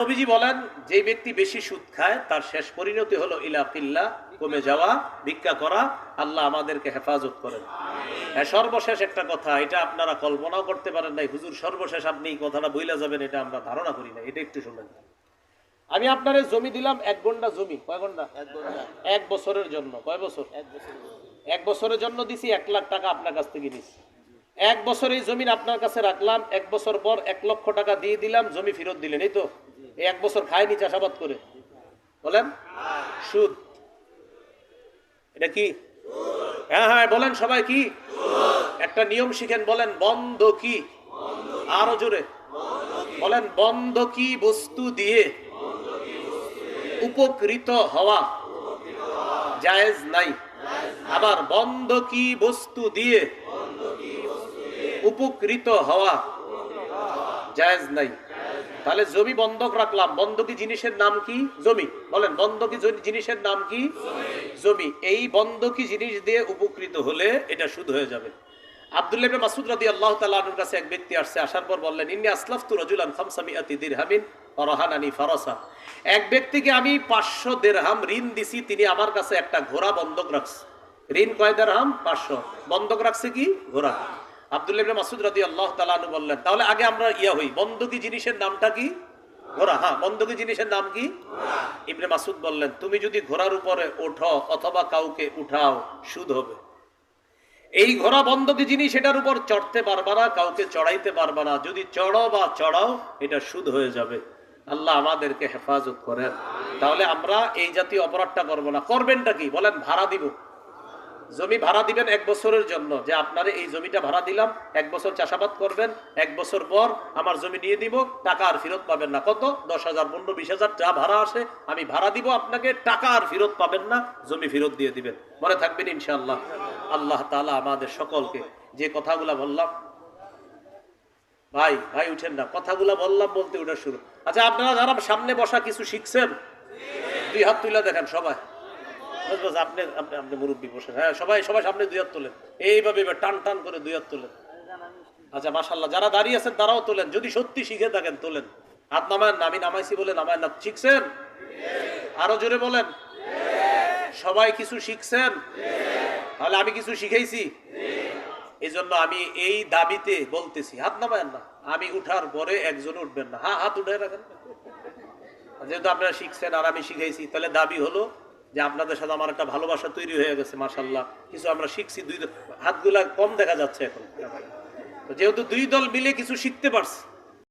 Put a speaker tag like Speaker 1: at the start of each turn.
Speaker 1: নবীজি বলেন যে ব্যক্তি বেশি সুদ খায় তার শেষ পরিণতি হলো ইলাকিল্লা কমে যাওয়া ভিক্ষা করা আল্লাহ আমাদেরকে হেফাজত করেন। হ্যাঁ সর্বশেষ একটা কথা এটা আপনারা কল্পনাও করতে পারেন নাই। হুজুর সর্বশেষ আপনি এই কথাটা বইলা যাবেন এটা আমরা ধারণা করি না এটা একটু শুনেন। আমি আপনার জমি দিলাম এক ঘণ্টা জমি। কয় ঘণ্টা? এক বছরের জন্য। কয় বছর? এক বছরের জন্য দিছি এক লাখ টাকা আপনার কাছ থেকে নিছি। এক বছর এই জমিন আপনার কাছে রাখলাম এক বছর পর এক লক্ষ টাকা দিয়ে দিলাম জমি ফেরত দিলেন এই তো? এক বছর খায়নি চাষাবাদ করে। বলেন? সুদ। এটা কি? হ্যাঁ হ্যাঁ বলেন সবাই কি? একটা নিয়ম শিখেন, বলেন, বন্ধ কি? আরও জোরে। বলেন, বন্ধ কি বস্তু দিয়ে উপকৃত হওয়া জায়েজ নাই। আবার বন্ধ কি বস্তু দিয়ে উপকৃত হওয়া জায়েজ নাই। তাহলে জমি বন্ধক রাখলাম। বন্ধকি জিনিসের নাম কি? জমি। বলেন, বন্ধকি জিনিসের নাম কি? জমি। এই বন্ধকি জিনিস দিয়ে উপকৃত হলে এটা সুদ হয়ে যাবে। আব্দুল্লাহ মাসুদ রাদিয়াল্লাহু তাআলা আনহুর কাছে এক ব্যক্তি আসছে, আসার পর বললেন, ইন্নী আসলাফতু রাজুলান খামসামিয়াতি দিরহামিন ফারাহানানি ফারাসা। এক ব্যক্তিকে আমি 500 দিরহাম ঋণ দিছি, তিনি আমার কাছে একটা ঘোড়া বন্ধক রাখছে। ঋণ কয় দিরহাম 500 বন্ধক রাখছে কি? ঘোড়া। আব্দুল্লাহ ইবনে মাসুদ রাদিয়াল্লাহু তাআলা আনহু বললেন তাহলে আগে আমরা ইয়া হই। বন্ধকি জিনিসের নামটা কি? ঘোড়া হ্যাঁ বন্ধকি জিনিসের নাম কি? ইবনে মাসুদ বললেন তুমি যদি ঘোড়ার উপরে ওঠো অথবা কাউকে উঠাও সুদ হবে। এই ঘোড়া বন্ধকি জিনিস এটার উপর চড়তে পারবা না কাউকে চড়াইতে পারবা না। যদি চড়ো বা চড়াও এটা সুদ হয়ে যাবে। আল্লাহ আমাদেরকে হেফাজত করেন। তাহলে আমরা এই জাতীয় অপরাধটা করব না। করবেনটা কি? বলেন ভাড়া দিব। জমি ভাড়া দিবেন এক বছরের জন্য, যে আপনারে এই জমিটা ভাড়া দিলাম, এক বছর চাষাবাদ করবেন, এক বছর পর আমার জমি নিয়ে দিব, টাকা আর ফেরত পাবেন না। কত? দশ হাজার, পনেরো, বিশ হাজার, যা ভাড়া আসে, আমি ভাড়া দিব আপনাকে, টাকা আর ফেরত পাবেন না, জমি ফেরত দিয়ে দিবেন। মনে থাকবেন ইনশাআল্লাহ। আল্লাহ তালা আমাদের সকলকে যে কথাগুলা বললাম, ভাই ভাই উঠেন না, কথাগুলা বললাম বলতে ওটা শুরু। আচ্ছা আপনারা যারা সামনে বসা কিছু শিখছেন, দুই হাত তুলে দেখেন সবাই। আপনি আপনি আপনি মুরব্বী বসেন। হ্যাঁ সবাই সবাই সামনে দুই হাত তোলেন। এইভাবে এবার টান টান করে দুই হাত তোলেন। আচ্ছা মাশাল্লাহ যারা দাঁড়িয়ে আছেন তারাও তোলেন। যদি সত্যি শিখে থাকেন, তোলেন। হাত আমি নামাইছি বলে নামায় না। শিখছেন? আরও জোরে বলেন। সবাই কিছু শিখছেন? তাহলে আমি কিছু শিখেছি এই জন্য আমি এই দাবিতে বলতেছি, হাত নামায় না। আমি উঠার পরে একজন উঠবেন না। হ্যাঁ হাত উঠে রাখেন। যেহেতু আপনারা শিখছেন আর আমি শিখেছি তাহলে দাবি হলো যে আপনাদের সাথে আমার একটা ভালোবাসা তৈরি হয়ে গেছে মাসাল্লাহ কিছু আমরা শিখছি, দুই হাতগুলা কম দেখা যাচ্ছে এখন। যেহেতু দুই দল মিলে কিছু শিখতে পারছি